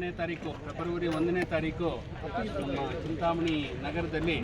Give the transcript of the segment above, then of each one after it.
ಒಂದನೇ ತಾರೀಕು ಫೆಬ್ರವರಿ ಒಂದನೇ ತಾರೀಕು ನಮ್ಮ ಚಿಂತಾಮಣಿ ನಗರದಲ್ಲಿ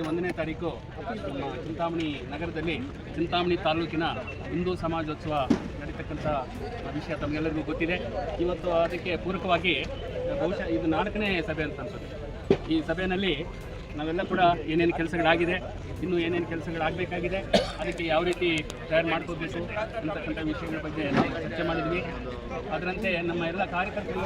ಫೆಬ್ರವರಿ ಒಂದನೇ ತಾರೀಕು ನಮ್ಮ ಚಿಂತಾಮಣಿ ನಗರದಲ್ಲಿ, ಚಿಂತಾಮಣಿ ತಾಲೂಕಿನ ಹಿಂದೂ ಸಮಾಜೋತ್ಸವ ನಡೀತಕ್ಕಂಥ ವಿಷಯ ತಮಗೆಲ್ಲರಿಗೂ ಗೊತ್ತಿದೆ. ಇವತ್ತು ಅದಕ್ಕೆ ಪೂರಕವಾಗಿ ಬಹುಶಃ ಇದು ನಾಲ್ಕನೇ ಸಭೆ ಅಂತ ಅನ್ಸುತ್ತೆ. ಈ ಸಭೆಯಲ್ಲಿ ನಾವೆಲ್ಲ ಕೂಡ ಏನೇನು ಕೆಲಸಗಳಾಗಿದೆ, ಇನ್ನೂ ಏನೇನು ಕೆಲಸಗಳಾಗಬೇಕಾಗಿದೆ, ಅದಕ್ಕೆ ಯಾವ ರೀತಿ ತಯಾರು ಮಾಡ್ಕೋಬೇಕು ಅಂತಕ್ಕಂಥ ವಿಷಯಗಳ ಬಗ್ಗೆ ನಾವು ಚರ್ಚೆ ಮಾಡಿದ್ವಿ. ಅದರಂತೆ ನಮ್ಮ ಎಲ್ಲ ಕಾರ್ಯಕರ್ತರು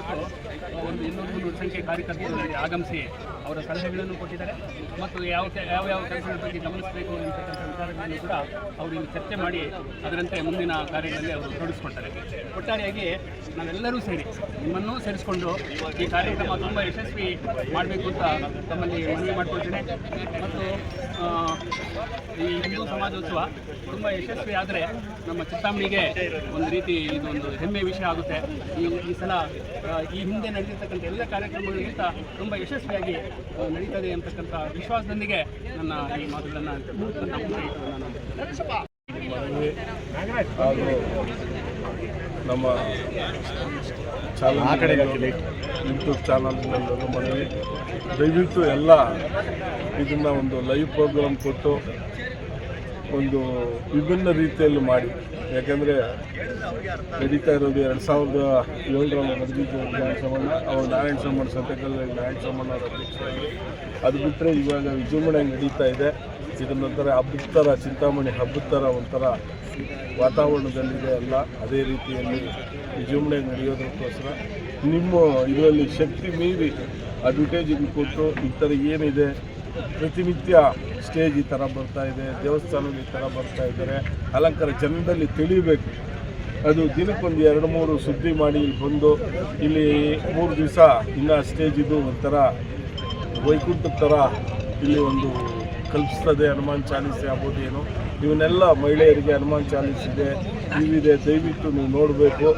ಒಂದು ಇನ್ನೂರು ಮುನ್ನೂರು ಸಂಖ್ಯೆ ಕಾರ್ಯಕರ್ತರು ಆಗಮಿಸಿ ಅವರ ಸಲಹೆಗಳನ್ನು ಕೊಟ್ಟಿದ್ದಾರೆ. ಮತ್ತು ಯಾವ ಯಾವ ಯಾವ ಕೆಲಸಗಳ ಬಗ್ಗೆ ಗಮನಿಸಬೇಕು ಅಂತಕ್ಕಂಥ ವಿಚಾರಗಳನ್ನು ಕೂಡ ಅವರು ಇಲ್ಲಿ ಚರ್ಚೆ ಮಾಡಿ ಅದರಂತೆ ಮುಂದಿನ ಕಾರ್ಯಗಳಲ್ಲಿ ಅವರು ತೊಡಗಿಸ್ಕೊಳ್ತಾರೆ ಒಟ್ಟಾರೆಯಾಗಿ ನಾವೆಲ್ಲರೂ ಸೇರಿ ನಿಮ್ಮನ್ನೂ ಸೇರಿಸ್ಕೊಂಡು ಈ ಕಾರ್ಯಕ್ರಮ ತುಂಬ ಯಶಸ್ವಿ ಮಾಡಬೇಕು ಅಂತ ತಮ್ಮಲ್ಲಿ ಮನವಿ ಮತ್ತು ಈ ಹಿಂದೂ ಸಮಾಜೋತ್ಸವ ತುಂಬ ಯಶಸ್ವಿ ಆದರೆ ನಮ್ಮ ಚಿತ್ತಾಮಣಿಗೆ ಒಂದು ರೀತಿ ಇದೊಂದು ಹೆಮ್ಮೆ ವಿಷಯ ಆಗುತ್ತೆ. ಈ ಈ ಸಲ ಈ ಹಿಂದೆ ನಡೆದಿರ್ತಕ್ಕಂಥ ಎಲ್ಲ ಕಾರ್ಯಕ್ರಮಗಳಿಗಿಂತ ತುಂಬ ಯಶಸ್ವಿಯಾಗಿ ನಡೀತದೆ ಅಂತಕ್ಕಂಥ ವಿಶ್ವಾಸದೊಂದಿಗೆ ನನ್ನ ಈ ಮಾತುಗಳನ್ನು ನಮ್ಮ ಆ ನಾನು ನಮ್ಮ ಯೂಟ್ಯೂಬ್ ಚಾನಲ್ನಲ್ಲೂ ಮನವಿ ದಯವಿಟ್ಟು ಎಲ್ಲ ಇದನ್ನು ಒಂದು ಲೈವ್ ಪ್ರೋಗ್ರಾಮ್ ಕೊಟ್ಟು ಒಂದು ವಿಭಿನ್ನ ರೀತಿಯಲ್ಲಿ ಮಾಡಿ. ಯಾಕೆಂದರೆ ನಡೀತಾ ಇರೋದು ಎರಡು ಸಾವಿರದ ಏಳರಲ್ಲಿ ನಡೆದಿದ್ದು ನಾರಾಯಣ ಸೋಮಣ್ಣ ಅವರು ನಾರಾಯಣ ಸೋಮಣ್ಣ ಸಂತೆಕಲ್ಲಲ್ಲಿ ನಾರಾಯಣ ಸೋಮಣ್ಣ ಅವರ ಅಧ್ಯಕ್ಷರಾಗಿ. ಅದು ಬಿಟ್ಟರೆ ಇವಾಗ ವಿಜೃಂಭಣೆ ನಡೀತಾ ಇದೆ. ಇದನ್ನೊಂಥರ ಹಬ್ಬದ ಥರ, ಚಿಂತಾಮಣಿ ಹಬ್ಬದ ಥರ ಒಂಥರ ವಾತಾವರಣದಲ್ಲಿದೆ ಅಲ್ಲ. ಅದೇ ರೀತಿಯಲ್ಲಿ ವಿಜೃಂಭಣೆ ನಡೆಯೋದಕ್ಕೋಸ್ಕರ ನಿಮ್ಮ ಇದರಲ್ಲಿ ಶಕ್ತಿ ಮೀರಿ ಅಡ್ವರ್ಟೈಜಿಂಗ್ ಕೊಟ್ಟು ಈ ಥರ ಏನಿದೆ, ಪ್ರತಿನಿತ್ಯ ಸ್ಟೇಜ್ ಈ ಥರ ಬರ್ತಾ ಇದೆ ದೇವಸ್ಥಾನದ ಈ ಥರ ಬರ್ತಾ ಇದ್ದಾರೆ, ಅಲಂಕಾರ ಜನರಲ್ಲಿ ತಿಳಿಬೇಕು. ಅದು ದಿನಕ್ಕೊಂದು ಎರಡು ಮೂರು ಸುದ್ದಿ ಮಾಡಿ ಬಂದು, ಇಲ್ಲಿ ಮೂರು ದಿವಸ ಇನ್ನು ಸ್ಟೇಜ್ ಇದು ಒಂಥರ ವೈಕುಂಠದ ಥರ ಇಲ್ಲಿ ಒಂದು ಕಲ್ಪಿಸ್ತದೆ, ಹನುಮಾನ್ ಚಾಲೀಸೆ ಆಗ್ಬೋದು ಏನು. ಇವನ್ನೆಲ್ಲ ಮಹಿಳೆಯರಿಗೆ ಹನುಮಾನ್ ಚಾಲೀಸ್ ಇದೆ, ಇವಿದೆ, ದಯವಿಟ್ಟು ನೀವು ನೋಡಬೇಕು.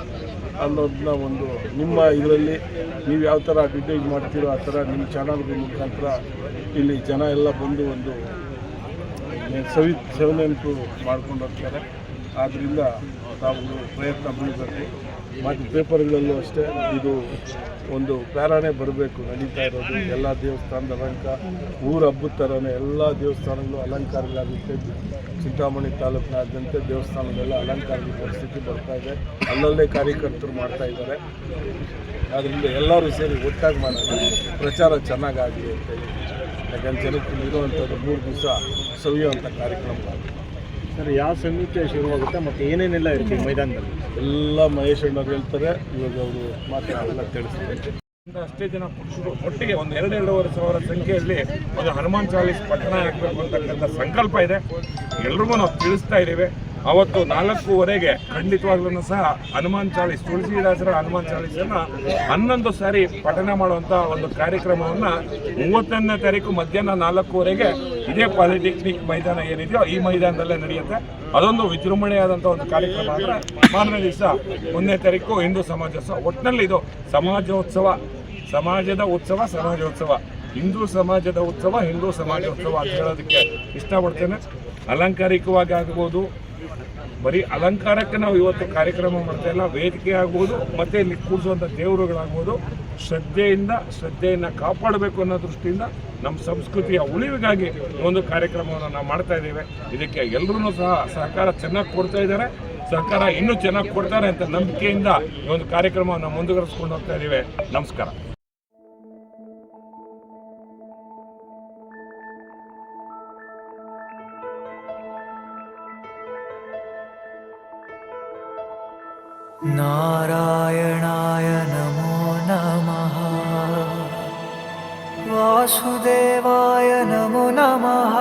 ಅನ್ನೋದನ್ನ ಒಂದು ನಿಮ್ಮ ಇದರಲ್ಲಿ ನೀವು ಯಾವ ಥರ ಅಡ್ವರ್ಟೈಸ್ ಮಾಡ್ತೀರೋ ಆ ಥರ ನಿಮ್ಮ ಚಾನಲ್ಗಳ ಮುಖಾಂತರ ಇಲ್ಲಿ ಜನ ಎಲ್ಲ ಬಂದು ಒಂದು ಸವಿ ಸವಿನೆನಪು ಮಾಡ್ಕೊಂಡು ಹೋಗ್ತಾರೆ. ಆದ್ದರಿಂದ ತಾವು ಪ್ರಯತ್ನ ಬೀಳಬೇಕು ಮತ್ತು ಪೇಪರ್ಗಳಲ್ಲೂ ಅಷ್ಟೇ ಇದು ಒಂದು ಪ್ಯಾರಾನೇ ಬರಬೇಕು ನಡೀತಾ ಇರೋದು. ಎಲ್ಲ ದೇವಸ್ಥಾನದ ಅಲಂಕಾರ ಊರ ಹಬ್ಬದ ಥರನೇ ಎಲ್ಲ ದೇವಸ್ಥಾನಗಳು ಅಲಂಕಾರಗಳಾಗುತ್ತೆ. ಚಿಂತಾಮಣಿ ತಾಲೂಕಿನಾದ್ಯಂತ ದೇವಸ್ಥಾನಗಳೆಲ್ಲ ಅಲಂಕಾರದ ಪರಿಸ್ಥಿತಿ ಬರ್ತಾ ಇದೆ. ಅಲ್ಲಲ್ಲೇ ಕಾರ್ಯಕರ್ತರು ಮಾಡ್ತಾ ಇದ್ದಾರೆ. ಆದ್ದರಿಂದ ಎಲ್ಲರೂ ಸೇರಿ ಒಟ್ಟಾಗಿ ಮಾಡೋಣ ಪ್ರಚಾರ ಚೆನ್ನಾಗಾಗಲಿ ಅಂತೇಳಿ ಯಾಕಂದ್ರೆ ಜನಕ್ಕೆ ಇರುವಂಥದ್ದು ಮೂರು ದಿವಸ ಸವಿಯುವಂಥ ಕಾರ್ಯಕ್ರಮ. ಸರ್ ಯಾವ ಸಮಿತಿ ಶುರುವಾಗುತ್ತೆ ಮತ್ತು ಏನೇನೆಲ್ಲ ಇರುತ್ತೆ ಮೈದಾನದಲ್ಲಿ? ಎಲ್ಲ ಮಹೇಶ್ ಅಣ್ಣವ್ರು ಹೇಳ್ತಾರೆ ಇವಾಗ ಅವರು ಮಾತಾಡೋದೆಲ್ಲ ತಿಳಿಸ್ತಾರೆ ಅಷ್ಟೇ ಜನ ಪುರುಷರು ಒಟ್ಟಿಗೆ ಒಂದು ಎರಡು ಎರಡೂವರೆ ಸಾವಿರ ಸಂಖ್ಯೆಯಲ್ಲಿ ಒಂದು ಹನುಮಾನ್ ಚಾಲೀಸ್ ಪಠಣ ಆಗಬೇಕು ಅಂತಕ್ಕಂಥ ಸಂಕಲ್ಪ ಇದೆ. ಎಲ್ರಿಗೂ ನಾವು ತಿಳಿಸ್ತಾ ಇದ್ದೀವಿ. ಅವತ್ತು ನಾಲ್ಕೂವರೆಗೆ ಖಂಡಿತವಾಗ್ಲೂ ಸಹ ಹನುಮಾನ್ ಚಾಲೀಸ್ ತುಳಸಿದಾಸರ ಹನುಮಾನ್ ಚಾಲೀಸನ್ನ ಹನ್ನೊಂದು ಸಾರಿ ಪಠಣ ಮಾಡುವಂಥ ಒಂದು ಕಾರ್ಯಕ್ರಮವನ್ನು ಮೂವತ್ತೊಂದನೇ ತಾರೀಕು ಮಧ್ಯಾಹ್ನ ನಾಲ್ಕೂವರೆಗೆ ಇದೇ ಪಾಲಿಟೆಕ್ನಿಕ್ ಮೈದಾನ ಏನಿದೆಯೋ ಈ ಮೈದಾನದಲ್ಲೇ ನಡೆಯುತ್ತೆ. ಅದೊಂದು ವಿಜೃಂಭಣೆಯಾದಂಥ ಒಂದು ಕಾರ್ಯಕ್ರಮ ಅಂದರೆ ಮಾರನೇ ದಿವಸ ಒಂದನೇ ತಾರೀಕು ಹಿಂದೂ ಸಮಾಜೋತ್ಸವ. ಒಟ್ಟಿನಲ್ಲಿ ಇದು ಸಮಾಜೋತ್ಸವ. ಸಮಾಜದ ಉತ್ಸವ, ಸಮಾಜೋತ್ಸವ. ಹಿಂದೂ ಸಮಾಜದ ಉತ್ಸವ, ಹಿಂದೂ ಸಮಾಜೋತ್ಸವ ಅಂತ ಹೇಳೋದಕ್ಕೆ ಇಷ್ಟಪಡ್ತೇನೆ. ಅಲಂಕಾರಿಕವಾಗಿ ಆಗ್ಬೋದು ಬರೀ ಅಲಂಕಾರಕ್ಕೆ ನಾವು ಇವತ್ತು ಕಾರ್ಯಕ್ರಮ ಮಾಡ್ತಾ ಇಲ್ಲ, ವೇದಿಕೆ ಆಗ್ಬೋದು, ಮತ್ತೆ ಇಲ್ಲಿ ಕೂರಿಸುವಂಥ ದೇವರುಗಳಾಗ್ಬೋದು. ಶ್ರದ್ಧೆಯಿಂದ, ಶ್ರದ್ಧೆಯನ್ನು ಕಾಪಾಡಬೇಕು ಅನ್ನೋ ದೃಷ್ಟಿಯಿಂದ ನಮ್ಮ ಸಂಸ್ಕೃತಿಯ ಉಳಿವಿಗಾಗಿ ಒಂದು ಕಾರ್ಯಕ್ರಮವನ್ನು ನಾವು ಮಾಡ್ತಾ ಇದ್ದೇವೆ. ಇದಕ್ಕೆ ಎಲ್ಲರೂ ಸಹ ಸಹಕಾರ ಚೆನ್ನಾಗಿ ಕೊಡ್ತಾ ಇದ್ದಾರೆ. ಸರ್ಕಾರ ಇನ್ನೂ ಚೆನ್ನಾಗಿ ಕೊಡ್ತಾರೆ ಅಂತ ನಂಬಿಕೆಯಿಂದ ಈ ಒಂದು ಕಾರ್ಯಕ್ರಮವನ್ನು ಮುಂದುವರಿಸ್ಕೊಂಡು ಹೋಗ್ತಾ ಇದ್ದೇವೆ. ನಮಸ್ಕಾರ. नारायणाय नमो नमः। वासुदेवाय नमो नमः